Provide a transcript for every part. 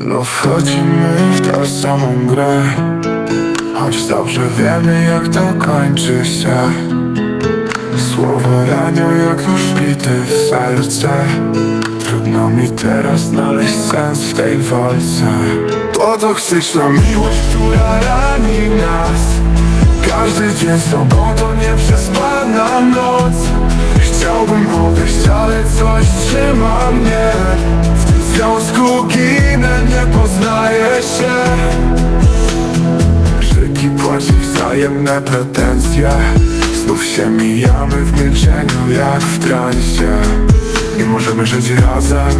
No wchodzimy w tę samą grę Choć dobrze wiemy jak to kończy się. Słowa ranią jak już bity w serce Trudno mi teraz znaleźć sens w tej walce. To toksyczna miłość, która rani nas. Każdy dzień z tobą to nieprzespana noc. Chciałbym odejść, ale coś trzyma mnie. W tym związku poznaję się. Krzyki, płacz i wzajemne pretensje. Znów się mijamy w milczeniu jak w transie. Nie możemy żyć razem,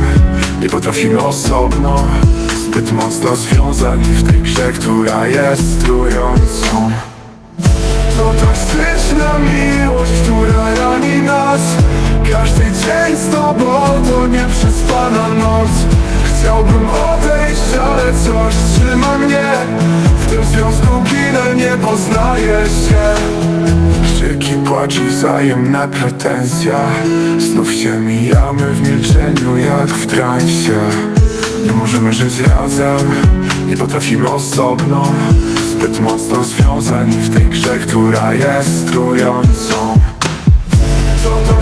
nie potrafimy osobno. Zbyt mocno związani w tej grze, która jest trującą. To toksyczna miłość, która rani nas. Każdy dzień z tobą to nieprzespana noc Chciałbym odejść, ale coś trzyma mnie. W tym związku ginę, nie poznaję się. Krzyki, płacz i wzajemne pretensje Znów się mijamy w milczeniu jak w transie. Nie możemy żyć razem, nie potrafimy osobno. Zbyt mocno związani w tej grze, która jest trującą. To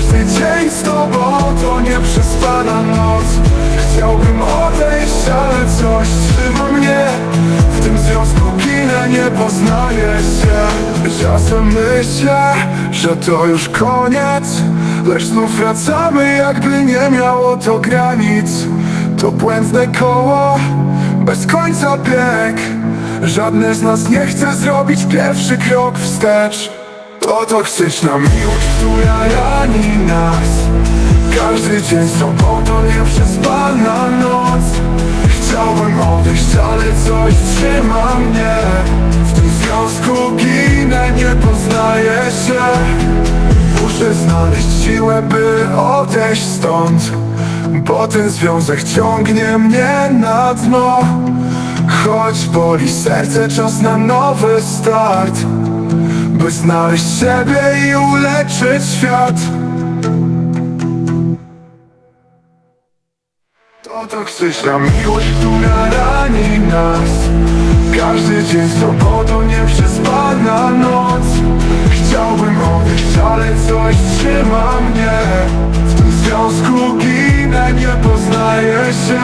Każdy dzień z tobą to nieprzespana noc. Chciałbym odejść, ale coś trzyma mnie. W tym związku ginę, nie poznaję się. Czasem myślę, że to już koniec. Lecz znów wracamy jakby nie miało to granic. To błędne koło, bez końca bieg. Żadne z nas nie chce zrobić pierwszy krok wstecz To toksyczna miłość, która rani nas. Każdy dzień z tobą to nieprzespana noc. Chciałbym odejść, ale coś trzyma mnie. W tym związku ginę, nie poznaję się. Muszę znaleźć siłę, by odejść stąd Bo ten związek ciągnie mnie na dno. Choć boli serce, czas na nowy start By znaleźć siebie i uleczyć świat. To toksyczna miłość, która rani nas. Każdy dzień z tobą to nieprzespana noc. Chciałbym odejść, ale coś trzyma mnie. W tym związku ginę, nie poznaję się